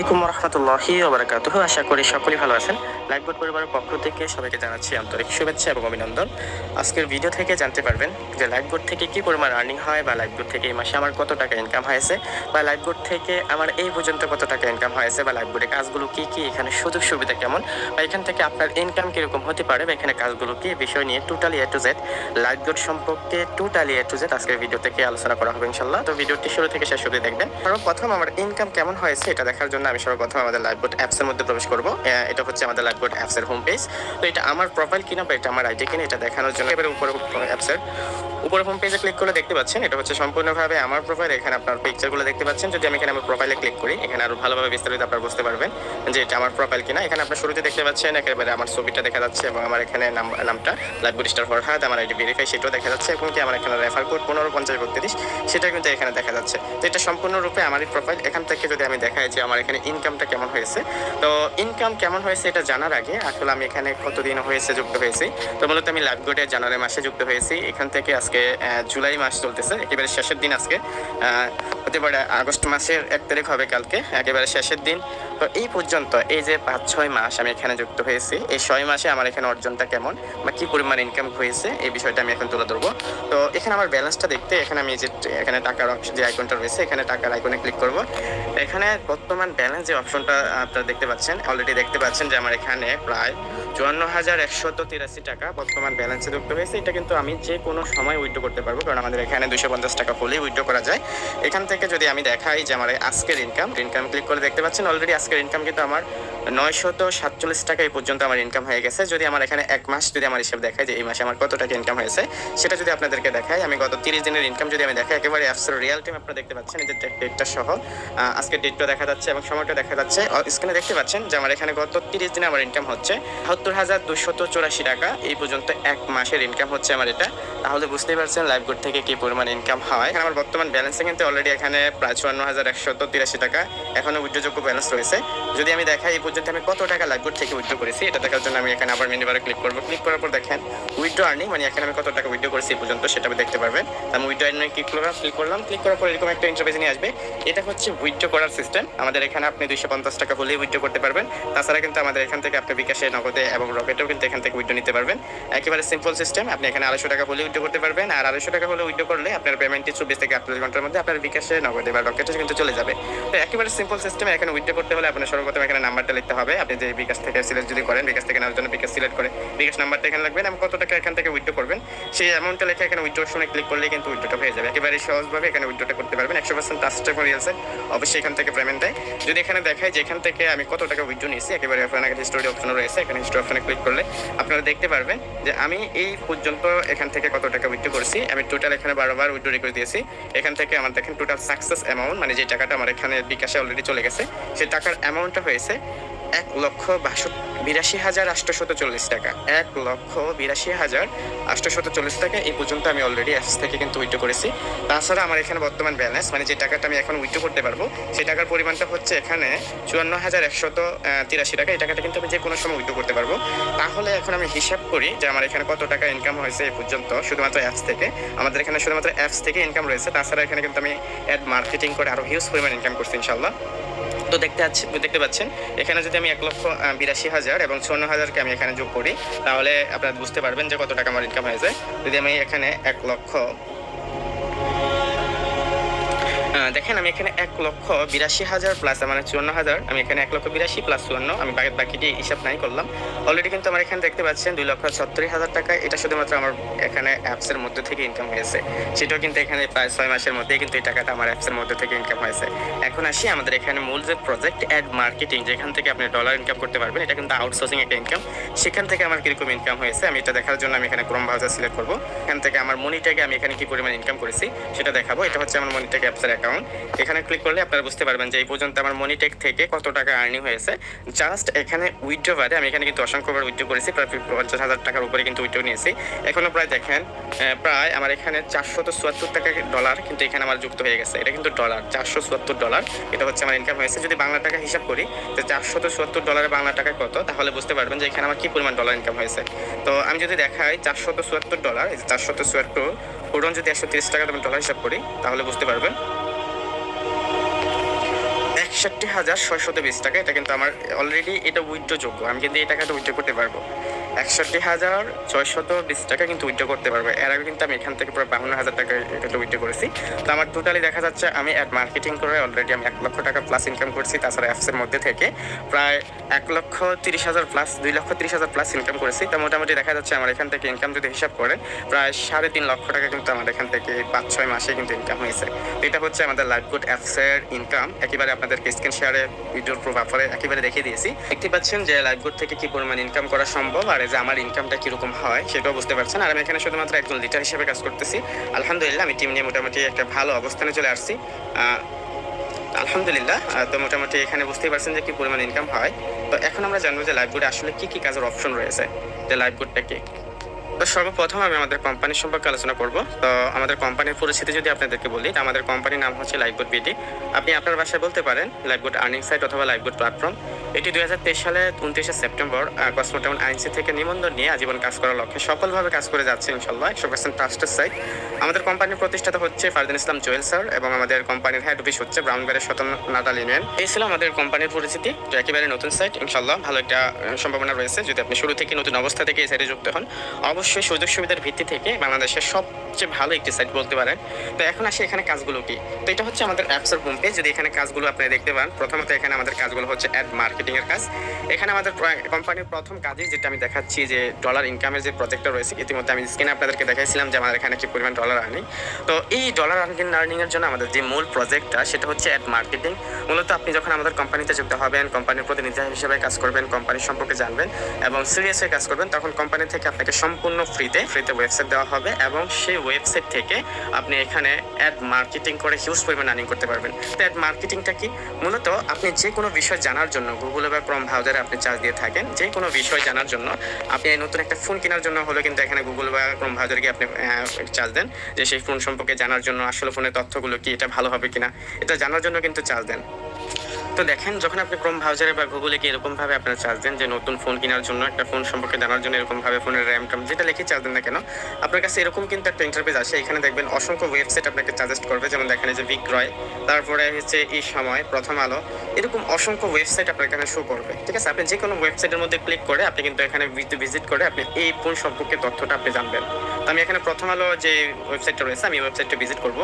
আসসালামাইকুম রহমতুল্লাহি ওবরাকাতুহ। আশা করি সকলেই ভালো আছেন। লাইফবোর্ড পরিবারের পক্ষ থেকে সবাইকে জানাচ্ছি আন্তরিক শুভেচ্ছা এবং অভিনন্দন। আজকের ভিডিও থেকে জানতে পারবেন যে লাইফবোর্ড থেকে কি পরিমাণ আর্নিং হয় বা লাইফবোর্ড থেকে এই মাসে আমার কত টাকা ইনকাম হয়েছে বা লাইফবোর্ড থেকে আমার এই পর্যন্ত কত টাকা ইনকাম হয়েছে বা লাইফবোর্ডের কাজগুলো কি কি, এখানে সুযোগ সুবিধা কেমন বা এখান থেকে আপনার ইনকাম কীরকম হতে পারে বা এখানে কাজগুলো কি বিষয় নিয়ে totally A to Z lifeboard সম্পর্কে টোটালি এ টু জেড আজকের ভিডিও থেকে আলোচনা করা হবে ইনশাল্লাহ তো ভিডিওটি শুরু থেকে শেষ অবধি দেখবেন। সর্বপ্রথম আমার ইনকাম কেমন হয়েছে এটা দেখার জন্য আমি সর্বপ্রথম আমাদের লাইভবোর্ড অ্যাপসের মধ্যে প্রবেশ করব। এটা হচ্ছে আমাদের লাইভবোর্ড অ্যাপসের হোম পেজ তো এটা আমার প্রোফাইল কিনা বা এটা আমার আইডি কিনা, এটা দেখানোর জন্য এবারে উপরে অ্যাপসের উপরে হোম পেজে ক্লিক করে দেখতে পাচ্ছেন, এটা হচ্ছে সম্পূর্ণভাবে আমার প্রোফাইল এখানে আপনার পিকচারগুলো দেখতে পাচ্ছেন। যদি আমি এখানে আমার প্রোফাইলে ক্লিক করি, এখানে আরও ভালোভাবে বিস্তারিত আপনারা বুঝতে পারবেন যে এটা আমার প্রোফাইল কিনা। এখানে আপনার শুরুতে দেখতে পাচ্ছেন, একেবারে আমার ছবিটা দেখা যাচ্ছে এবং আমার এখানে নাম- নামটা লাইভবোর্ড স্টার ফরহাদ। আমার আইডি ভেরিফাই সেটাও দেখা যাচ্ছে এবং কি আমার এখানে রেফার কোড পনেরো, পঞ্চাশ, বত্রিশ, সেটা কিন্তু এখানে দেখা যাচ্ছে। তো এটা সম্পূর্ণরূপে আমারই প্রোফাইল এখান থেকে যদি আমি দেখাই যে আমার এখানে ইনকামটা কেমন হয়েছে? তো ইনকাম কেমন হয়েছে এটা জানার আগে, আসলে আমি এখানে কতদিন হয়েছে যুক্ত হয়েছি। তো মূলত আমি লাভগোটে জানুয়ারি মাসে যুক্ত হয়েছি। এখান থেকে আজকে জুলাই মাস চলতেছে, একেবারে শেষের দিন আজকে। পারে আগস্ট মাসের এক তারিখ হবে কালকে, একেবারে শেষের দিন। তো এই পর্যন্ত এই যে পাঁচ, ছয় মাস আমি এখানে যুক্ত হয়েছি, এই ছয় মাসে আমার এখানে অর্জনটা কেমন বা কি পরিমাণ ইনকাম হয়েছে, এই বিষয়টা আমি এখন তুলে ধরবো। তো এখানে আমার ব্যালেন্সটা দেখতে, এখানে আমি যে, এখানে টাকার যে আইকনটা রয়েছে, এখানে টাকার আইকনে ক্লিক করব। এখানে বর্তমান ব্যালেন্স যে অপশনটা আপনারা দেখতে পাচ্ছেন অলরেডি দেখতে পাচ্ছেন যে আমার এখানে প্রায় চুয়ান্ন হাজার একশত তিরাশি টাকা বর্তমান ব্যালেন্সে যুক্ত হয়েছে। এটা কিন্তু আমি যে কোনো সময় উইথড্র করতে পারব, কারণ আমাদের এখানে দুশো পঞ্চাশ টাকা হলেই উইথড্র করা যায়। এখান থেকে যদি আমি দেখাই যে আমার আজকের ইনকাম ইনকাম ক্লিক করে দেখতে পাচ্ছেন অলরেডি আজকের ইনকাম কিন্তু আমার নয়শত সাতচল্লিশ টাকা এই পর্যন্ত আমার ইনকাম হয়ে গেছে। যদি আমার এখানে এক মাস যদি আমার হিসাব দেখায় যে এই মাসে আমার কত টাকা ইনকাম হয়েছে, সেটা যদি আপনাদেরকে দেখাই, আমি গত তিরিশ দিনের ইনকাম যদি আমি দেখাই, একেবারে অ্যাপসের রিয়াল টাইম আপনারা দেখতে পাচ্ছেন যে ডেটটা সহ আজকের ডেটটা দেখা যাচ্ছে এবং সময়টা দেখা যাচ্ছে। স্ক্রিনে দেখতে পাচ্ছেন যে আমার এখানে গত তিরিশ দিনে আমার ইনকাম হচ্ছে। বাহাত্তর হাজার দুশত চৌরাশি টাকা। এই পর্যন্ত এক মাসের ইনকাম হচ্ছে আমার এটা। তাহলে বুঝতেই পারছেন লাইভ গুড থেকে কি পরিমাণ ইনকাম হয়। এখানে আমার বর্তমান ব্যালেন্সে কিন্তু অলরেডি এখানে প্রায় চুয়ান্ন হাজার একশত তিরাশি টাকা। এখনও উইথড্রযোগ্য ব্যালেন্স রয়েছে। যদি আমি দেখাই এই পর্যন্ত আমি কত টাকা লাইভ গুড থেকে উইথড্র করেছি, এটা দেখার জন্য আমি এখানে আবার মেনু ক্লিক করব। ক্লিক করার পর দেখেন উইথড্র আর্নিং মানে এখানে আমি কত টাকা উইথড্র করেছি এই পর্যন্ত সেটা আপনি দেখতে পারবেন। আমি উইথড্র আর্নিং ক্লিক করলাম ক্লিক করলাম ক্লিক করার পর এরকম একটা ইন্টারভেস নিয়ে আসবে। এটা হচ্ছে উইথড্র করার সিস্টেম আমাদের এখানে আপনি দুইশো পঞ্চাশ টাকা হলেই উইথড্র করতে পারবেন। তাছাড়া কিন্তু আমাদের এখান থেকে আপনি বিকাশে, নগদে এবং রকেটেও কিন্তু এখান থেকে উইডো নিতে পারবেন। একেবারে সিম্পল সিস্টেম আপনি এখানে আড়াইশো টাকা হলে উইডো করতে পারবেন, আর আড়াইশো টাকা হলে উইডো করলে আপনার পেমেন্টটি চব্বিশ থেকে আটচল্লিশ ঘণ্টার মধ্যে আপনার বিকাশে, নগদে বা রকেটে কিন্তু চলে যাবে। তো একেবারে সিম্পল সিস্টেম এখানে উইডো করতে হলে আপনার সর্বপ্রথম এখানে নাম্বারটা লিখতে হবে। আপনি যে বিকাশ থেকে সিলেক্ট যদি করেন, বিকাশ থেকে নেওয়ার জন্য বিকাশ সিলেক্ট করে বিকাশ নাম্বারটা এখানে লাগবেন এবং কত টাকা এখান সেই অ্যামাউন্টটা লেখে এখানে উইথড্র অপশনে ক্লিক করলে কিন্তু উইথড্রটা হয়ে যাবে। একেবারে সহজভাবে এখানে উইথড্রটা করতে পারবেন। একশো পার্সেন্ট টাচ টাকা রিয়েলসে অবশ্যই এখান থেকে পেমেন্ট দেয়। যদি এখানে দেখায় যে এখান থেকে আমি কত টাকা উইথড্র নিয়েছি, একেবারে ওখানে হিস্টোরি অপশন রয়েছে। এখানে হিস্টোরি অপশনে ক্লিক করলে আপনারা দেখতে পারবেন যে আমি এই পর্যন্ত এখান থেকে কত টাকা উইথড্র করেছি। আমি টোটাল এখানে বারোবার উইথড্র রিকোয়েস্ট দিয়েছি। এখান থেকে আমার দেখেন টোটাল সাকসেস অ্যামাউন্ট মানে যে টাকাটা আমার এখানে বিকাশে অলরেডি চলে গেছে, সেই টাকার অ্যামাউন্টটা হয়েছে এক লক্ষ বাষট্টি বিরাশি হাজার আটশোশত চল্লিশ টাকা। এক লক্ষ বিরাশি হাজার আটশোশত চল্লিশ টাকা এই পর্যন্ত আমি অলরেডি অ্যাপস থেকে কিন্তু উইথড্র করেছি। তাছাড়া আমার এখানে বর্তমান ব্যালেন্স মানে যে টাকাটা আমি এখন উইথড্র করতে পারব, সেই টাকার পরিমাণটা হচ্ছে এখানে চুয়ান্ন হাজার একশত তিরাশি টাকা। এই টাকাটা কিন্তু আমি যে কোনো সময় উইথড্র করতে পারব। তাহলে এখন আমি হিসাব করি যে আমার এখানে কত টাকা ইনকাম হয়েছে এই পর্যন্ত, শুধুমাত্র অ্যাপস থেকে। আমাদের এখানে শুধুমাত্র অ্যাপস থেকে ইনকাম রয়েছে। তাছাড়া এখানে কিন্তু আমি অ্যাড মার্কেটিং করে আরও হিউজ পরিমাণ ইনকাম করছি ইনশাল্লাহ তো দেখতে দেখতে পাচ্ছেন? এখানে যদি আমি এক লক্ষ বিরাশি হাজার এবং চুয়ান্ন হাজারকে আমি এখানে যোগ করি, তাহলে আপনারা বুঝতে পারবেন যে কত টাকা আমার ইনকাম হয়েছে। যদি আমি এখানে এক লক্ষ দেখেন, আমি এখানে এক লক্ষ বিরাশি হাজার প্লাস মানে চুয়ান্ন হাজার। আমি এখানে এক লক্ষ বিরাশি প্লাস চুয়ান্ন। আমি বাকি বাকিটি হিসাব নাই করলাম। অলরেডি কিন্তু আমার এখানে দেখতে পাচ্ছেন, দুই লক্ষ ছত্রিশ হাজার টাকা। এটা শুধুমাত্র আমার এখানে অ্যাপসের মধ্যে থেকে ইনকাম হয়েছে। সেটাও কিন্তু এখানে প্রায় ছয় মাসের মধ্যে কিন্তু এই টাকাটা আমার অ্যাপসের মধ্যে থেকে ইনকাম হয়েছে। এখন আসি আমাদের এখানে মূল যে প্রজেক্ট অ্যাড মার্কেটিং যেখান থেকে আপনি ডলার ইনকাম করতে পারবেন, এটা কিন্তু আউটসোর্সিং একটা ইনকাম সেখান থেকে আমার কীরকম ইনকাম হয়েছে, আমি এটা দেখার জন্য আমি এখানে ক্রোম ব্রাউজার সিলেক্ট করব। এখান থেকে আমার মনিটাকে আমি এখানে কি পরিমাণ ইনকাম করেছি, সেটা দেখাবো। এটা হচ্ছে আমার মনিটেক অ্যাপসের অ্যাকাউন্ট এখানে ক্লিক করলে আপনারা বুঝতে পারবেন যে এই পর্যন্ত আমার মনিটেক থেকে কত টাকা আর্নিং হয়েছে। জাস্ট এখানে উইথড্র বাদে আমি এখানে কিন্তু অসংখ্যবার উইথড্র করেছি, প্রায় পঞ্চাশ হাজার টাকার উপরে কিন্তু উইথড্র নিয়েছি। এখনও প্রায় দেখেন প্রায় আমার এখানে চারশত চুয়াত্তর টাকা ডলার কিন্তু এখানে আমার যুক্ত হয়ে গেছে। এটা কিন্তু ডলার চারশো চুয়াত্তর ডলার এটা হচ্ছে আমার ইনকাম হয়েছে। যদি বাংলা টাকা হিসাব করি, যে চারশত চুয়াত্তর ডলারে বাংলা টাকা কত, তাহলে বুঝতে পারবেন যে এখানে আমার কি পরিমাণ ডলার ইনকাম হয়েছে। তো আমি যদি দেখাই চারশত চুয়াত্তর ডলার এই যে চারশত চুয়াত্তর পুরন যদি একশো তিরিশ টাকা ডলার হিসাব করি, তাহলে বুঝতে পারবেন একষট্টি হাজার ছয়শত বিশ টাকা। এটা কিন্তু আমার অলরেডি এটা উইথড্র যোগ্য। আমি কিন্তু এই টাকাটা উইথড্র করতে পারব। একষট্টি হাজার ছয়শত বিশ টাকা কিন্তু উইথড্র করতে পারব। এর আগে কিন্তু আমি এখান থেকে প্রায় বাহান্ন হাজার টাকা কিন্তু করেছি। তো আমার টোটালি দেখা যাচ্ছে আমি অ্যাড মার্কেটিং করে অলরেডি আমি এক লক্ষ টাকা প্লাস ইনকাম করছি, তাছাড়া অ্যাপসের মধ্যে থেকে। প্রায় এক লক্ষ তিরিশ হাজার প্লাস দুই লক্ষ তিরিশ হাজার প্লাস ইনকাম করেছি। তা মোটামুটি দেখা যাচ্ছে আমার এখান থেকে ইনকাম যদি হিসাব করে প্রায় সাড়ে তিন লক্ষ টাকা কিন্তু আমার এখান থেকে পাঁচ, ছয় মাসে কিন্তু ইনকাম হয়েছে। এটা হচ্ছে আমাদের লাইফ গুড অ্যাপসের ইনকাম একেবারে আপনাদেরকে স্ক্রিন শেয়ারে ভিডিওর প্রভাব একেবারে দেখিয়ে দিয়েছি। দেখতে পাচ্ছেন যে লাইফ গুড থেকে কি পরিমাণ ইনকাম করা সম্ভব আর এই যে আমার ইনকামটা কীরকম হয়, সেটাও বুঝতে পারছেন। আর আমি এখানে শুধুমাত্র একজন লিটার হিসেবে কাজ করতেছি। আলহামদুলিল্লাহ, আমি টিম নিয়ে মোটামুটি একটা ভালো অবস্থানে চলে আসছি। আলহামদুলিল্লাহ তো মোটামুটি এখানে বুঝতেই পারছেন যে কি পরিমাণ ইনকাম হয়। তো এখন আমরা জানব যে লাইফ আসলে কি কি কাজের অপশন রয়েছে, যে লাইফ কি? তো সর্বপ্রথম আমি আমাদের কোম্পানির সম্পর্কে আলোচনা করব। তো আমাদের কোম্পানির পরিস্থিতি যদি আপনাদেরকে বলি আমাদের কোম্পানির নাম হচ্ছে লাইফগুড বিডি আপনি আপনার বাসায় বলতে পারেন লাইফগুড আর্নিং সাইট অথবা লাইফগুড প্ল্যাটফর্ম এটি দুই হাজার তেইশ সালে উনত্রিশে সেপ্টেম্বর কসমোটাউন আইনসি থেকে নিবন্ধন নিয়ে আজীবন কাজ করার লক্ষ্যে সফলভাবে কাজ করে যাচ্ছে ইনশাল্লাহ একশো পার্সেন্ট ট্রাস্টের সাইট আমাদের কোম্পানির প্রতিষ্ঠাতা হচ্ছে ফারদিন ইসলাম জুয়েল স্যার এবং আমাদের কোম্পানির হেড অফিস হচ্ছে ব্রাউনবাড়ির সতন নাটাল ইউনিয়ন। এই ছিল আমাদের কোম্পানির পরিচিতি তো একেবারে নতুন সাইট ইনশাল্লাহ ভালো একটা সম্ভাবনা রয়েছে। যদি আপনি শুরু থেকে নতুন অবস্থা থেকে এই সাইটে যুক্ত হন, অবশ্যই সুযোগ সুবিধার ভিত্তি থেকে বাংলাদেশের সবচেয়ে ভালো একটি সাইট বলতে পারেন। তো এখন আসি এখানে কাজগুলো কি? তো এটা হচ্ছে আমাদের অ্যাপসের হোম পেজ যদি এখানে কাজগুলো আপনি দেখতে পান, প্রথমত এখানে আমাদের কাজগুলো হচ্ছে অ্যাড মার্কেটিং এর কাজ। এখানে আমাদের কোম্পানির প্রথম কাজই যেটা আমি দেখাচ্ছি যে ডলার ইনকামের যে প্রজেক্টটা রয়েছে, ইতিমধ্যে আমি স্ক্রিনে আপনাদেরকে দেখাইছিলাম যে আমাদের এখানে কি পরিমাণ ডলার আর্নিং তো এই ডলার আর্নিং আর্নিং এর জন্য আমাদের যে মূল প্রজেক্টটা সেটা হচ্ছে অ্যাড মার্কেটিং মূলত আপনি যখন আমাদের কোম্পানিতে যুক্ত হবেন কোম্পানির প্রতিনিধি হিসেবে কাজ করবেন কোম্পানির সম্পর্কে জানবেন এবং সিরিয়াস হয়ে কাজ করবেন, তখন কোম্পানি থেকে আপনাকে সম্পূর্ণ ফ্রিতে ফ্রিতে ওয়েবসাইট দেওয়া হবে এবং সেই ওয়েবসাইট থেকে আপনি এখানে অ্যাড মার্কেটিং করে হিউজ পরিমাণ আর্নিং করতে পারবেন। তো অ্যাড মার্কেটিংটা কি? মূলত আপনি যে কোনো বিষয় জানার জন্য গুগলে বা ক্রম ব্রাউজারে আপনি চার্জ দিয়ে থাকেন, যে কোনো বিষয় জানার জন্য। আপনি নতুন একটা ফোন কেনার জন্য হলে কিন্তু এখানে গুগল বা ক্রম ব্রাউজারে গিয়ে আপনি চার্জ দেন, যে সেই ফোন সম্পর্কে জানার জন্য আসলে ফোনের তথ্যগুলো কি, এটা ভালো হবে কিনা, এটা জানার জন্য কিন্তু চার্জ দেন। তো দেখেন, যখন আপনি ক্রোম ব্রাউজারে বা গুগলে কি এরকম ভাবে আপনারা চার্জ দেন যে নতুন ফোন কেনার জন্য, একটা ফোন সম্পর্কে জানার জন্য এরকম ভাবে ফোনের র্যাম ট্যাম যেটা লিখে চার্জ দেন না কেন, আপনার কাছে এরকম কিন্তু একটা ইন্টারফেস আসে। এখানে দেখবেন অসংখ্য ওয়েবসাইট আপনাকে সাজেস্ট করবে, যেমন দেখেন যে বিক্রয় তারপরে হচ্ছে এই সময় প্রথম আলো, এরকম অসংখ্য ওয়েবসাইট আপনার এখানে শো করবে। ঠিক আছে? আপনি যে কোনো ওয়েবসাইটের মধ্যে ক্লিক করে আপনি কিন্তু এখানে ভিজিট করে আপনি এই ফোন সম্পর্কে তথ্যটা আপনি জানবেন। তো আমি এখানে প্রথম আলো যে ওয়েবসাইটটা রয়েছে, আমি ওয়েবসাইটটা ভিজিট করব।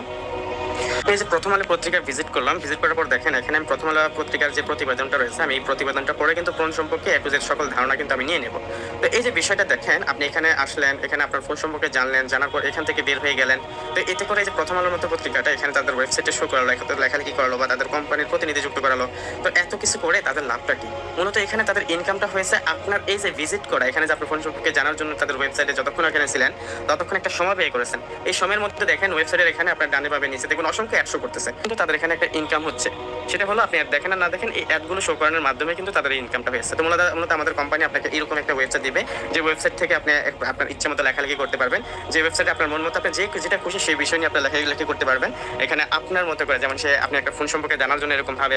যে প্রথম আলো পত্রিকা ভিজিট করলাম ভিজিট করার পর দেখেন, এখানে আমি প্রথম আলো পত্রিকার যে প্রতিবেদনটা রয়েছে, আমি এই প্রতিবেদনটা পড়ে কিন্তু ফোন সম্পর্কে এ টু সকল ধারণা কিন্তু আমি নিয়ে নেব। তো এই যে বিষয়টা দেখেন, আপনি এখানে আসলেন, এখানে আপনার ফোন সম্পর্কে জানলেন, জানার পর এখান থেকে বের হয়ে গেলেন। তো এতে করে এই যে প্রথম আলোর মতো পত্রিকাটা, এখানে তাদের ওয়েবসাইটে শো করালো লেখালেখি করালো বা তাদের কোম্পানির প্রতিনিধি যুক্ত করালো, তো এত কিছু করে তাদের লাভটা কি? মূলত এখানে তাদের ইনকামটা হয়েছে আপনার এই যে ভিজিট করা, এখানে যে আপনার ফোন সম্পর্কে জানার জন্য তাদের ওয়েবসাইটে যতক্ষণ এখানে ছিলেন, ততক্ষণ একটা সময় ব্যয় করেছেন। এই সময়ের মধ্যে দেখেন ওয়েবসাইটের এখানে আপনার ডানে পাবে নিচে দেখুন, অসংখ্য অ্যাড শো করতেছে। কিন্তু তাদের এখানে একটা ইনকাম হচ্ছে। সেটা হলো আপনি দেখেন আর না দেখেন, এই অ্যাডগুলো শো করানোর মাধ্যমে কিন্তু তাদের ইনকামটা হয়েছে তো মূলত মূলত আমাদের কোম্পানি আপনাকে এরকম একটা ওয়েবসাইট দিবে, যে ওয়েবসাইট থেকে আপনি আপনার ইচ্ছে মতো লেখালেখি করতে পারবেন। যে ওয়েবসাইটে আপনার মন মতো আপনি যে যেটা খুশি সেই বিষয় নিয়ে আপনার লেখালেখি করতে পারবেন। এখানে আপনার মতো করে, যেমন সে আপনি একটা ফোন সম্পর্কে জানার জন্য এরকম ভাবে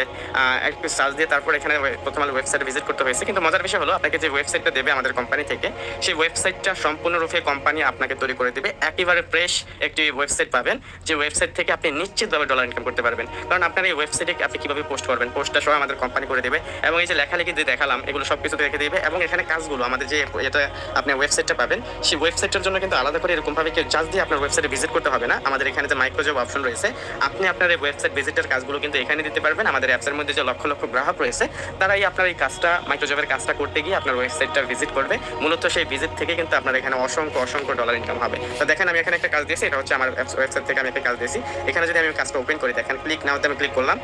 একটু সার্চ দিয়ে তারপর এখানে প্রথম আলো ওয়েবসাইটে ভিজিট করতে হয়েছে। কিন্তু মজার বিষয় হলো, আপনাকে যে ওয়েবসাইটটা দেবে আমাদের কোম্পানি থেকে, সেই ওয়েবসাইটটা সম্পূর্ণরূপে কোম্পানি আপনাকে তৈরি করে দেবে। একেবারে ফ্রেশ একটি ওয়েবসাইট পাবেন, যে ওয়েবসাইট থেকে আপনি নিশ্চিতভাবে ডলার ইনকাম করতে পারবেন। কারণ আপনার এই ওয়েবসাইটে আপনি কীভাবে পোস্ট করবেন? পোস্টটা সব আমাদের কোম্পানি করে দেবে। এবং এই যে লেখালেখি যে দেখালাম, এগুলো সব কিছু দেখে দেবে। এবং এখানে কাজগুলো, আমাদের যে এটা আপনি ওয়েবসাইটটা পাবেন, সেই ওয়েবসাইটের জন্য কিন্তু আলাদা করে এরকম ভাবে কেউ চার্জ দিয়ে আপনার ওয়েবসাইটে ভিজিট করতে হবে না। আমাদের এখানে যে মাইক্রোজব অপশন রয়েছে, আপনি আপনার এই ওয়েবসাইট ভিজিটের কাজগুলো কিন্তু এখানে দিতে পারবেন। আমাদের অ্যাপসের মধ্যে যে লক্ষ লক্ষ গ্রাহক রয়েছে, তারাই আপনার এই কাজটা মাইক্রোজবের কাজটা করতে গিয়ে আপনার ওয়েবসাইটটা ভিজিট করবে। মূলত সেই ভিজিট থেকে কিন্তু আপনার এখানে অসংখ্য অসংখ্য ডলার ইনকাম হবে। তো দেখেন, আমি এখানে একটা কাজ দিয়েছি, এটা হচ্ছে আমার ওয়েবসাইট থেকে আমি একটা কাজ দিয়েছি। এখানে যদি আমি কাজটা ওপেন করি, দেখেন ক্লিক নাওতে আমি ক্লিক করলাম।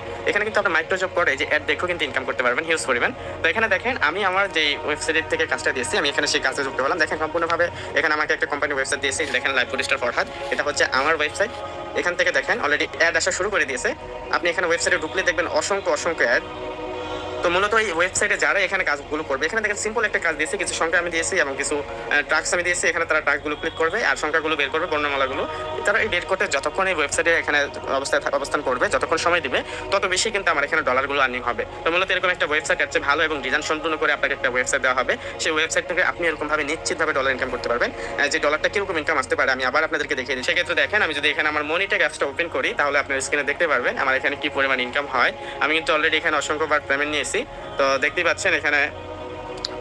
এখানে কিন্তু আপনার মাইক্রোজব করে যে অ্যাড দেখেও কিন্তু ইনকাম করতে পারবেন হিউজ পরিমাণ। তো এখানে দেখেন, আমি আমার যে ওয়েবসাইট থেকে কাজটা দিয়েছি, আমি এখানে সেই কাজটা যুক্ত হলাম। দেখেন, সম্পূর্ণভাবে এখানে আমাকে একটা কোম্পানির ওয়েবসাইট দিয়েছে দেখেন লাইভ পুলিশটার ফরহাদ এটা হচ্ছে আমার ওয়েবসাইট এখান থেকে দেখেন অলরেডি অ্যাড আসা শুরু করে দিয়েছে। আপনি এখানে ওয়েবসাইটে ঢুকলে দেখবেন অসংখ্য অসংখ্য অ্যাড তো মূলত এই ওয়েবসাইটে যারা এখানে কাজগুলো করবে, এখানে দেখেন সিম্পল একটা কাজ দিয়েছে, কিছু সংখ্যা আমি দিয়েছি এবং কিছু ট্রাক্স আমি দিয়েছি, এখানে তারা ট্রাকগুলো ক্লিক করবে আর সংখ্যাগুলো বের করবে, বর্ণমালাগুলো। তারা এই বের করতে যতক্ষণ এই ওয়েবসাইটে এখানে অবস্থায় অবস্থান করবে, যতক্ষণ সময় দিবে, তত বেশি কিন্তু আমার এখানে ডলারগুলো আর্নিং হবে। তো মূলত এরকম একটা ওয়েবসাইট আছে ভালো এবং ডিজাইন সম্পূর্ণ করে আপনাকে একটা ওয়েবসাইট দেওয়া হবে। সেই ওয়েবসাইট থেকে আপনি এরকমভাবে নিশ্চিতভাবে ডলার ইনকাম করতে পারবেন। যে ডলারটা কীরকম ইনকাম আসতে পারে, আমি আবার আপনাদেরকে দেখিয়ে দিই। সেক্ষেত্রে দেখেন, আমি যদি এখানে আমার মনিটেক অ্যাপসটা ওপেন করি, তাহলে আপনার স্ক্রিনে দেখতে পারবেন, আমার এখানে কি পরিমাণ ইনকাম হয়। আমি কিন্তু অলরেডি এখানে অসংখ্যবার পেমেন্ট নিয়েছি। তো দেখতেই পাচ্ছেন এখানে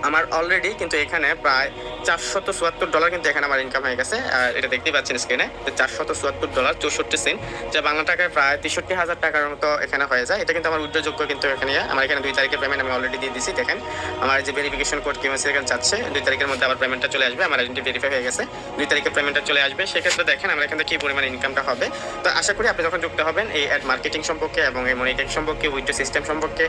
আমার অলরেডি কিন্তু এখানে প্রায় চারশত চুয়াত্তর ডলার কিন্তু এখানে আমার ইনকাম হয়ে গেছে। আর এটা দেখতেই পাচ্ছেন স্ক্রিনে চারশত চুয়াত্তর ডলার চৌষট্টি সেন্ট যা বাংলা টাকায় প্রায় তেষট্টি হাজার টাকার মতো এখানে হয়ে যায়। এটা কিন্তু আমার কিন্তু এখানে। আমার এখানে দুই তারিখের পেমেন্ট আমি অলরেডি দিয়ে দিয়েছি দেখেন। আমার যে ভেরিফিকেশন কোড এখানে যাচ্ছে। দুই তারিখের মধ্যে পেমেন্টটা চলে আসবে, আমার ভেরিফাই হয়ে গেছে। দুই তারিখের পেমেন্টটা চলে আসবে। সেক্ষেত্রে দেখেন আমার এখানে কি পরিমাণ ইনকামটা হবে। তো আশা করি আপনি যখন যুক্ত হবেন, এই অ্যাড মার্কেটিং সম্পর্কে এবং এই সম্পর্কে উইডো সিস্টেম সম্পর্কে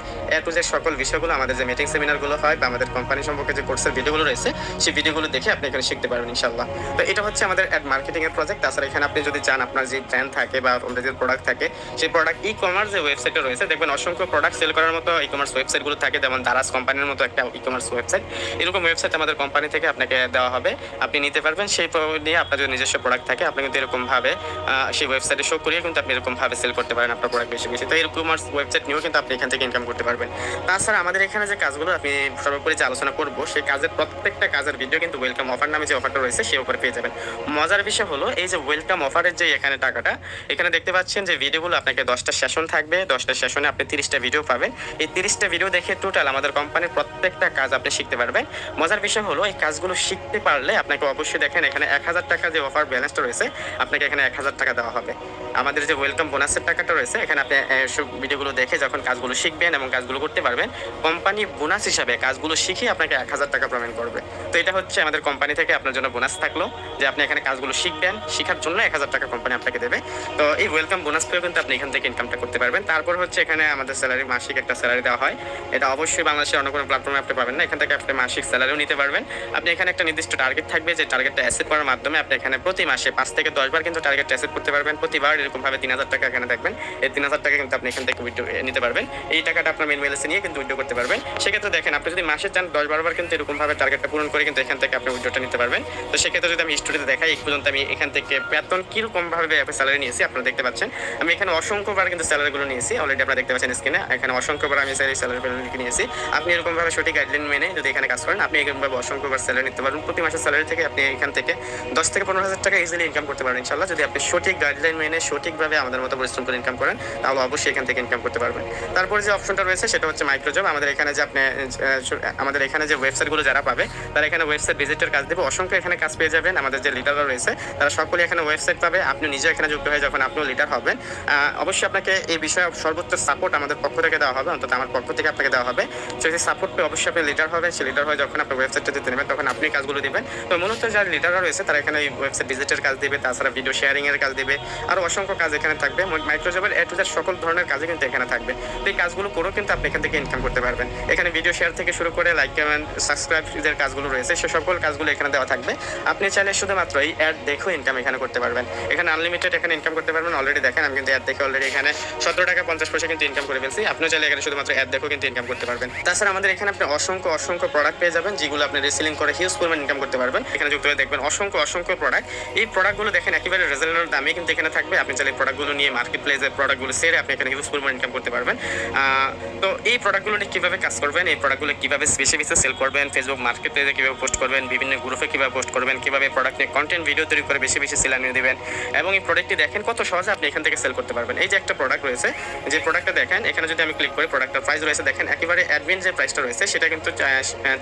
টু যে সকল বিষয়গুলো আমাদের যে মিটিং সেমিনারগুলো হয় বা আমাদের কোম্পানি সম্পর্কে যে কোর্সের ভিডিওগুলো রয়েছে, সেই ভিডিওগুলো দেখে আপনি এখানে শিখতে পারবেন ইনশাল্লাহ তো এটা হচ্ছে আমাদের অ্যাড মার্কেটিং এর প্রজেক্ট তাছাড়া এখানে আপনি যদি চান আপনার যে ব্র্যান্ড থাকে বা আপনাদের যে প্রোডাক্ট থাকে সেই প্রোডাক্ট ই কমার্স যে ওয়েবসাইটে রয়েছে দেখবেন অসংখ্য প্রোডাক্ট সেল করার মতো ই কমার্স ওয়েবসাইটগুলো থাকে। যেমন দারাস কোম্পানির মতো একটা ই কমার্স ওয়েবসাইট এরকম ওয়েবসাইট আমাদের কোম্পানি থেকে আপনাকে দেওয়া হবে। আপনি নিতে পারবেন। সেই নিয়ে আপনার যদি নিজস্ব প্রোডাক্ট থাকে আপনি কিন্তু এরকমভাবে আহ, সেই ওয়েবসাইটে শো করিয়ে কিন্তু আপনি এরকমভাবে সেল করতে পারেন আপনার প্রোডাক্ট বেশি বেশি। তো এই কমার্স ওয়েবসাইট নিয়েও কিন্তু আপনি এখান থেকে ইনকাম করতে পারবেন। তাছাড়া আমাদের এখানে যে কাজগুলো আপনি সর্বোপরি যে আলোচনা করব সেই কাজের প্রত্যেকটা কাজের ভিডিও কিন্তু ওয়েলকাম অফার নামে যে অফারটা রয়েছে, সেই অফার পেয়ে যাবেন। মজার বিষয় হলো, এই যে ওয়েলকাম অফারের যে এখানে টাকাটা, এখানে দেখতে পাচ্ছেন যে ভিডিওগুলো আপনাকে দশটা সেশন থাকবে, দশটা সেশনে আপনি তিরিশটা ভিডিও পাবেন। এই তিরিশটা ভিডিও দেখে টোটাল আমাদের কোম্পানির প্রত্যেকটা কাজ আপনি শিখতে পারবেন। মজার বিষয় হলো, এই কাজগুলো শিখতে পারলে আপনাকে অবশ্যই দেখেন, এখানে এক হাজার টাকা যে অফার ব্যালেন্সটা রয়েছে, আপনাকে এখানে এক হাজার টাকা দেওয়া হবে। আমাদের যে ওয়েলকাম বোনাসের টাকাটা রয়েছে, এখানে আপনি ভিডিওগুলো দেখে যখন কাজগুলো শিখবেন এবং কাজগুলো করতে পারবেন কোম্পানি বোনাস হিসাবে কাজগুলো শিখে আপনাকে এক হাজার টাকা পেমেন্ট করবে। তো এটা হচ্ছে আমাদের কোম্পানি থেকে আপনার জন্য বোনাস থাকল যে আপনি এখানে কাজগুলো শিখবেন। শেখার জন্য এক হাজার টাকা কোম্পানি আপনাকে দেবে। তো এই ওয়েলকাম বোনাস পেয়েও কিন্তু আপনি এখান থেকে ইনকামটা করতে পারবেন। তারপর হচ্ছে এখানে আমাদের স্যালারি মাসিক একটা স্যালারি দেওয়া হয়। এটা অবশ্যই বাংলাদেশের অন্য কোনো প্ল্যাটফর্মে আপনি পাবেন না। এখান থেকে আপনি মাসিক স্যালারিও নিতে পারবেন। আপনি এখানে একটা নির্দিষ্ট টার্গেট থাকবে যে টার্গেটটা অ্যাসেট করার মাধ্যমে আপনি এখানে প্রতি মাসে পাঁচ থেকে দশ বার কিন্তু টার্গেট অ্যাসেট করতে পারবেন। প্রতিবার এরকমভাবে তিন হাজার টাকা এখানে দেখবেন। এই তিন হাজার টাকা কিন্তু আপনি এখান থেকে উইড্রো নিতে পারবেন। এই টাকাটা আপনার মেন মেলেসে নিয়ে কিন্তু উইড্রো করতে পারবেন। সেক্ষেত্রে দেখেন, আপনি যদি মাসে চান দশ বারবার কিন্তু এরকমভাবে টার্গেটটা পূরণ করে কিন্তু এখান থেকে আপনি উইড্রোটা নিতে পারবেন। তো সেক্ষেত্রে যদি আমি স্টুডিওতে দেখাই, এই পর্যন্ত আমি এখান থেকে বেতন কীরকমভাবে স্যালারি নিয়েছি আপনারা দেখতে পাচ্ছেন। আমি এখানে অসংখ্যবার কিন্তু স্যালারিগুলো নিয়েছি অলরেডি আপনারা দেখতে পাচ্ছেন স্ক্রিনে এখানে অসংখ্যবার আমি স্যালারি স্যালারি নিয়েছি। আপনি এরকমভাবে সঠিক গাইডলাইন মেনে যদি এখানে কাজ করেন, আপনি এরকমভাবে অসংখ্যবার স্যালারি নিতে পারবেন। প্রতি মাসের স্যালারি থেকে আপনি এখান থেকে দশ থেকে পনেরো হাজার টাকা ইজিলি ইনকাম করতে পারবেন ইনশাল্লাহ যদি আপনি সঠিক গাইডলাইন মেনে সঠিকভাবে আমাদের মতো পরিশ্রম করে ইনকাম করেন, তাহলে অবশ্যই এখান থেকে ইনকাম করতে পারবেন। তারপরে যে অপশনটা রয়েছে, সেটা হচ্ছে মাইক্রোজব আমাদের এখানে যে আপনি আমাদের এখানে যে ওয়েবসাইটগুলো যারা পাবে, তারা এখানে ওয়েবসাইট ভিজিটের কাজ দেবে। অসংখ্য এখানে কাজ পেয়ে যাবেন আমাদের যে লিডাররা রয়েছে, তারা সকলে এখানে ওয়েবসাইট পাবে। আপনি নিজে এখানে যুক্ত হয়ে যখন আপনিও লিডার হবেন অবশ্যই আপনাকে এই বিষয়ে সর্বোচ্চ সাপোর্ট আমাদের পক্ষ থেকে দেওয়া হবে, অন্তত আমার পক্ষ থেকে আপনাকে দেওয়া হবে। যদি সাপোর্ট পেয়ে অবশ্যই আপনি লিডার হবে সেই লিডার হয়ে যখন আপনি ওয়েবসাইটটা দিতে নেবেন, তখন আপনি কাজগুলো দিবেন। তো মূলত যারা লিডাররা রয়েছে, তারা এখানে ওয়েবসাইট ভিজিটের কাজ দিবে, তাছাড়া ভিডিও শেয়ারিং এর কাজ দিবে। আরও অসংখ্য কাজ এখানে থাকবে। মাইক্রোজবের এ টু সকল ধরনের কাজই কিন্তু এখানে থাকবে। তো এই কাজগুলো করেও কিন্তু আপনি এখান থেকে ইনকাম করতে পারবেন। এখানে ভিডিও শেয়ার থেকে শুরু করে লাইক কমেন্ট সাবস্ক্রাইব যে কাজগুলো রয়েছে সে সকল কাজগুলো এখানে দেওয়া থাকবে। আপনি চাইলে শুধুমাত্র এই অ্যাড দেখেও ইনকাম এখানে করতে পারবেন। এখানে আনলিমিটেড এখানে ইনকাম করতে পারবেন অলরেডি দেখেন, আমি কিন্তু অ্যাড দেখে অলরেডি এখানে সতেরো টাকা পঞ্চাশ পয়সা কিন্তু ইনকাম করে ফেলছি। আপনিও চাইলে এখানে শুধুমাত্র অ্যাড দেখেও কিন্তু ইনকাম করতে পারবেন। তাছাড়া আমাদের এখানে আপনি অসংখ্য অসংখ্য প্রোডাক্ট পেয়ে যাবেন, যেগুলো আপনি রিসেলিং করে হিউজ পরিমাণ ইনকাম করতে পারবেন। এখানে যুক্ত হয়ে দেখবেন অসংখ্য অসংখ্য প্রোডাক্ট এই প্রোডাক্টগুলো দেখেন, একেবারে রেজাল্টের দামে কিন্তু এখানে থাকবে। আপনি চাইলে প্রোডাক্টগুলো নিয়ে মার্কেট প্লেসে প্রোডাক্টগুলো সেরে আপনি এখানে হিউজ পরিমাণ ইনকাম করতে পারবেন। তো এই প্রোডাক্টগুলো নিয়ে কীভাবে কাজ করবেন? এই প্রোডাক্টগুলো কীভাবে বেশি বেশি সেল করবেন? ফেসবুক মার্কেট প্লেসে কীভাবে পোস্ট করবেন? বিভিন্ন গ্রুপে কীভাবে পোস্ট করবেন, কীভাবে প্রোডাক্ট নিয়ে কন্টেন্ট ভিডিও তৈরি করে বেশি বেশি সেল আনিয়ে দেবেন এবং এই প্রোডাক্টটি দেখেন কত সহজে আপনি এখান থেকে সেল করতে পারবেন। এই যে একটা প্রোডাক্ট রয়েছে, যে প্রোডাক্টটা দেখেন, এখানে যদি আমি ক্লিক করি প্রোডাক্টের প্রাইস রয়েছে, দেখেন একেবারে অ্যাডমিন যে প্রাইসটা রয়েছে, সেটা কিন্তু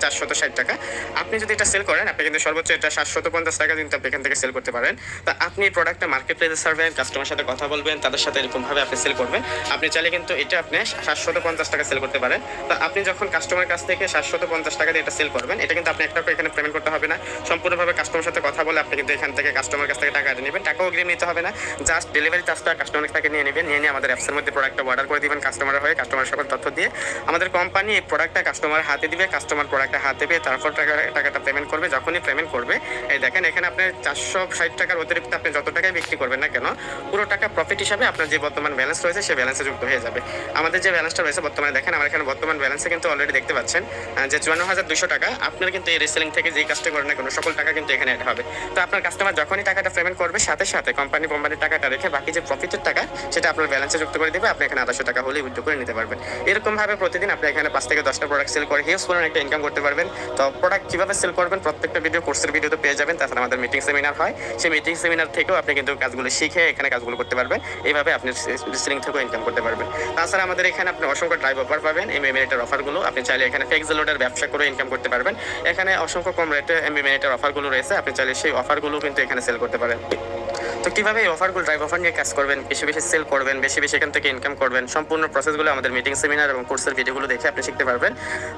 চারশত ষাট টাকা। আপনি যদি এটা সেল করেন, আপনি কিন্তু সর্বোচ্চ এটা সাতশত পঞ্চাশ টাকা কিন্তু আপনি এখান থেকে সেল করতে পারেন। তা আপনি এই প্রোডাক্টটা মার্কেট প্লেসে সারবেন কাস্টমার সাথে কথা বলবেন, তাদের সাথে এরকমভাবে আপনি সেল করবেন। আপনি চাইলে কিন্তু এটা আপনি সাতশত পঞ্চাশ টাকা সেল করতে পারেন। তা আপনি যখন কাস্টমার কাছ থেকে সাতশত পঞ্চাশ টাকা দিয়ে এটা সেল করবেন, এটা কিন্তু আপনি একটা এখানে পেমেন্ট করতে হবে না। সম্পূর্ণভাবে কাস্টমার সাথে কথা বলে আপনি কিন্তু এখান থেকে কাস্টমার কাছ থেকে টাকা নেবেন। টাকাও অগ্রিম নিতে হবে না। জাস্ট ডেলিভারি চার্জটা কাস্টমার থেকে নিয়ে নেবেন। নিয়ে নিয়ে আমাদের অ্যাপসের মধ্যে প্রোডাক্টটা অর্ডার করে দিবেন কাস্টমার হয়ে কাস্টমার সকল তথ্য দিয়ে। আমাদের কোম্পানি এই প্রোডাক্টটা কাস্টমার হাতে দিবে কাস্টমার প্রোডাক্টটা হাতে পেয়ে তারপর টাকা, টাকাটা পেমেন্ট করবে। যখনই পেমেন্ট করবে, এই দেখেন এখানে আপনি চারশো ষাট টাকার অতিরিক্ত আপনি যত টাকায় বিক্রি করবেন না কেন, পুরো টাকা প্রফিট হিসাবে আপনার যে বর্তমান ব্যালেন্স রয়েছে সেই ব্যালেন্সে যুক্ত হয়ে যাবে। আমাদের যে ব্যালেন্সটা রয়েছে বর্তমানে, দেখেন আমার এখানে বর্তমান ব্যালেন্সে কিন্তু অলরেডি দেখতে পাচ্ছেন যে চুয়ান্ন হাজার দুশো টাকা, আপনার কিন্তু এই রিসেলিং থেকে যেই কাজটা করেন না কেন, সকল টাকা কিন্তু এখানে অ্যাড হবে। তো আপনার কাস্টমার যখনই টাকাটা পেমেন্ট করবে, সাথে সাথে কোম্পানি কোম্পানির টাকাটা রেখে বাকি যে প্রফিটের টাকা, সেটা আপনার ব্যালেন্সে যুক্ত করে দেবে, আপনি এখানে আড়াইশো টাকা হলেই উইথড্র করে নিতে পারবেন। এরকম ভাবে প্রতিদিন আপনি এখানে পাঁচ থেকে দশটা প্রোডাক্ট সেল করে হিউজ পরিমাণ একটা ইনকাম করতে পারবেন। তো প্রোডাক্ট কীভাবে সেল করবেন, প্রত্যেকটা ভিডিও কোর্সের ভিডিওতে পেয়ে যাবেন, তাছাড়া আমাদের মিটিং সেমিনার হয়। সেই মিটিং সেমিনার থেকেও আপনি কিন্তু কাজগুলো শিখে এখানে কাজগুলো করতে পারবেন। এইভাবে আপনি রিসেলিং থেকেও ইনকাম করতে পারবেন। তাছাড়া আমাদের এখানে আপনি অসংখ্য ড্রাইভ অফার পাবেন এমবি মিনিটের অফারগুলো আপনি চাইলে এখানে ফেক্স লোডের ব্যবসা করে ইনকাম করতে পারবেন। এখানে অসংখ্য কম রেটে এমবি মিনিটের অফারগুলো রয়েছে, আপনি চাইলে সেই অফারগুলো কিন্তু এখানে সেল করতে পারেন। তো কীভাবে এই অফারগুলো ড্রাইভ অফার নিয়ে কাজ করবেন, বেশি বেশি সেল করবেন, বেশি বেশি এখান থেকে ইনকাম করবেন, সম্পূর্ণ প্রসেসগুলো আমাদের মিটিং সেমিনার এবং কোর্সের ভিডিওগুলো দেখে আপনি শিখতে পারবেন।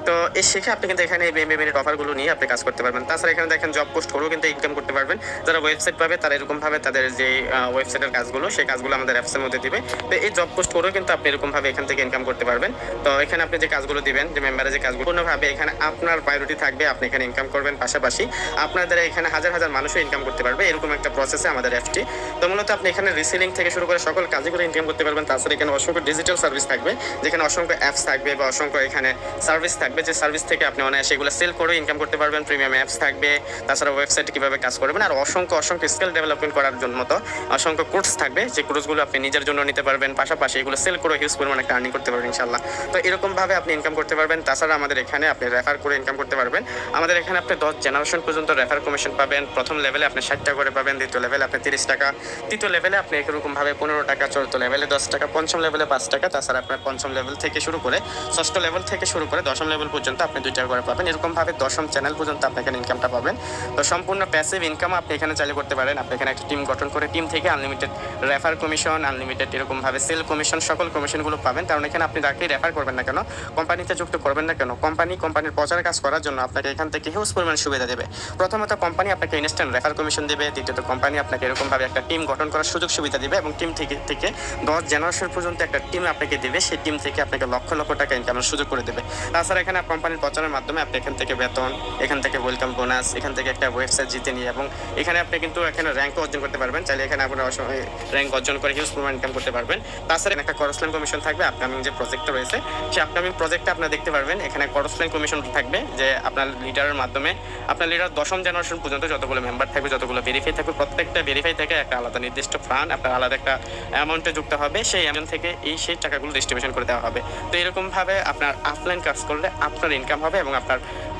তো এই শিখে আপনি কিন্তু এখানে এই মিনিট অফারগুলো নিয়ে আপনি কাজ করতে পারবেন। তাছাড়া এখানে দেখেন জব পোস্ট করেও কিন্তু ইনকাম করতে পারবেন। যারা ওয়েবসাইট পাবে, তারা এরকমভাবে তাদের যে ওয়েবসাইটের কাজগুলো, সেই কাজগুলো আমাদের অ্যাপসের মধ্যে দিবে। তো এই জব পোস্ট করেও কিন্তু আপনি এরকমভাবে এখান থেকে ইনকাম করতে পারবেন। তো এখানে আপনি যে কাজগুলো দিবেন, যে মেম্বারে যে কাজগুলো, পূর্ণভাবে এখানে আপনার প্রায়োরিটি থাকবে, আপনি এখানে ইনকাম করবেন। পাশাপাশি আপনাদের এখানে হাজার হাজার মানুষও ইনকাম করতে পারবে। এরকম একটা প্রসেসে আমাদের অ্যাপটি তো মূলত আপনি এখানে রিসেলিং থেকে শুরু করে সকল কাজে করে ইনকাম করতে পারবেন। তাছাড়া এখানে অসংখ্য ডিজিটাল সার্ভিস থাকবে, যেখানে অসংখ্য অ্যাপস থাকবে বা অসংখ্য এখানে সার্ভিস থাকবে। যে সার্ভিস থেকে আপনি অনায়াসে সেগুলো সেল করে ইনকাম করতে পারবেন প্রিমিয়াম অ্যাপস থাকবে, তাছাড়া ওয়েবসাইটে কীভাবে কাজ করবেন, আর অসংখ্য অসংখ্য স্কিল ডেভেলপমেন্ট করার জন্য মতো অসংখ্য কোর্স থাকবে, যে কোর্সগুলো আপনি নিজের জন্য নিতে পারবেন। পাশাপাশি এগুলো সেল করে হিউজ পরিমাণ একটা আর্নিং করতে পারবেন ইনশাল্লাহ তো এরকমভাবে আপনি ইনকাম করতে পারবেন। তাছাড়া আমাদের এখানে আপনি রেফার করে ইনকাম করতে পারবেন। আমাদের এখানে আপনি দশ জেনারেশন পর্যন্ত রেফার কমিশন পাবেন। প্রথম লেভেলে আপনি ষাট টাকা করে পাবেন, দ্বিতীয় লেভেলে আপনি তিরিশ টাকা তৃতীয় লেভেলে আপনি এরকমভাবে পনেরো টাকা চতুর্থ লেভেলে দশ টাকা, পঞ্চম লেভেলে পাঁচ টাকা, তাছাড়া আপনার পঞ্চম লেভেল থেকে শুরু করে ষষ্ঠ লেভেল থেকে শুরু করে দশম লেভেল পর্যন্ত আপনি দুই টাকা করে পাবেন। এরকমভাবে দশম চ্যানেল পর্যন্ত আপনি এখানে ইনকামটা পাবেন। তো সম্পূর্ণ প্যাসিভ ইনকাম আপনি এখানে চালু করতে পারেন। আপনি এখানে একটা টিম গঠন করে টিম থেকে আনলিমিটেড রেফার কমিশন আনলিমিটেড এরকমভাবে সেল কমিশন সকল কমিশনগুলো পাবেন। কারণ এখানে আপনি যাকেই রেফার করবেন না কেন কোম্পানিতে যুক্ত করবেন না কেন কোম্পানি কোম্পানির প্রচার কাজ করার জন্য আপনাকে এখান থেকে হিউজ পরিমাণ সুবিধা দেবে। প্রথমত কোম্পানি আপনাকে ইনস্ট্যান্ট রেফার কমিশন দেবে। দ্বিতীয়ত কোম্পানি আপনাকে এরকমভাবে একটা টিম গঠন করার সুযোগ সুবিধা দিবে এবং টিম থেকে থেকে দশ জেনারেশন পর্যন্ত একটা টিম আপনাকে দেবে। সেই টিম থেকে আপনাকে লক্ষ লক্ষ টাকা ইনকামের সুযোগ করে দেবে। তাছাড়া এখানে কোম্পানির প্রচারের মাধ্যমে আপনি এখান থেকে বেতন, এখান থেকে ওয়েলকাম বোনাস এখান থেকে একটা ওয়েবসাইট জিতে নিয়ে এবং এখানে আপনি কিন্তু এখানে র্যাঙ্কও অর্জন করতে পারবেন। চাইলে এখানে আপনার র্যাঙ্ক অর্জন করে হিউজ পরিমাণ ইনকাম করতে পারবেন। তাছাড়া একটা করসলাইন কমিশন থাকবে। আপকামিং যে প্রজেক্টটা রয়েছে, সেই আপকামিং প্রজেক্টটা আপনার দেখতে পারবেন। এখানে করসলাইন কমিশন থাকবে যে আপনার লিডারের মাধ্যমে, আপনার লিডার দশম জেনারেশন পর্যন্ত যতগুলো মেম্বার থাকবে, যতগুলো ভেরিফাই থাকবে, প্রত্যেকটা ভেরিফাই থেকে একটা আলাদা নির্দিষ্ট ফান্ড আপনার আলাদা একটা অ্যামাউন্টে যুক্ত হবে, সেই অ্যামাউন্ট থেকে এই সেই টাকাগুলো ডিস্ট্রিবিউশন করে দেওয়া হবে। তো এরকমভাবে আপনার অফলাইন কাজ করলে আপনার ইনকাম হবে এবং আপনার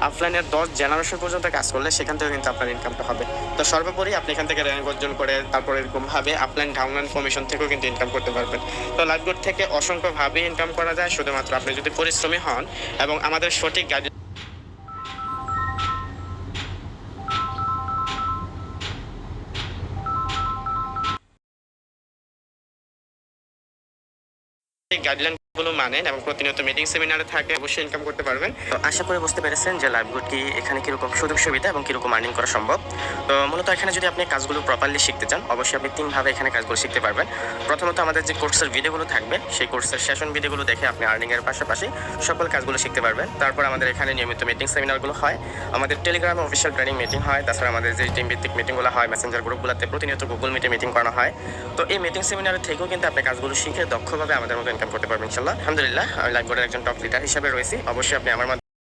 অফলাইনের দশ জেনারেশন পর্যন্ত কাজ করলে সেখান থেকে কিন্তু আপনার ইনকামটা হবে। তো সর্বোপরি আপনি এখান থেকে র্যাঙ্ক অর্জন করে তারপর এরকমভাবে আপলাইন ডাউনলাইন কমিশন থেকেও কিন্তু ইনকাম করতে পারবেন। তো লাইফবোর্ড থেকে অসংখ্যভাবে ইনকাম করা যায়, শুধুমাত্র আপনি যদি পরিশ্রমী হন এবং আমাদের সঠিক গাইড God lang গাইডলাইনগুলো মানেন এবং প্রতিনিয়ত মিটিং সেমিনারে থাকে, অবশ্যই ইনকাম করতে পারবেন। তো আশা করে বুঝতে পেরেছেন যে লাইভগুড কি এখানে কীরকম সুযোগ সুবিধা এবং কীরকম আর্নিং করা সম্ভব। তো মূলত এখানে যদি আপনি কাজগুলো প্রপারলি শিখতে চান, অবশ্যই আপনি তিনভাবে এখানে কাজগুলো শিখতে পারবেন। প্রথমত আমাদের যে কোর্সের ভিডিওগুলো থাকবে, সেই কোর্সের সেশন ভিডিওগুলো দেখে আপনি আর্নিংয়ের পাশাপাশি সকল কাজগুলো শিখতে পারবেন। তারপর আমাদের এখানে নিয়মিত মিটিং সেমিনারগুলো হয়। আমাদের টেলিগ্রামে অফিসিয়াল ট্রেনিং মিটিং হয়, তাছাড়া আমাদের যে টিম ভিত্তিক মিটিংগুলো হয় মেসেঞ্জার গ্রুপগুলোতে প্রতিনিয়ত গুগল মিটে মিটিং করানো হয়। তো এই মিটিং সেমিনারের থেকেও কিন্তু আপনি কাজগুলো শিখে দক্ষভাবে আমাদের মতো ইনকাম করতে পারবেন ইনশাল্লাহ আলহামদুলিল্লাহ আমি লাইভ বোর্ডের একজন টপ লিডার হিসেবে রয়েছি। অবশ্যই আপনি আমার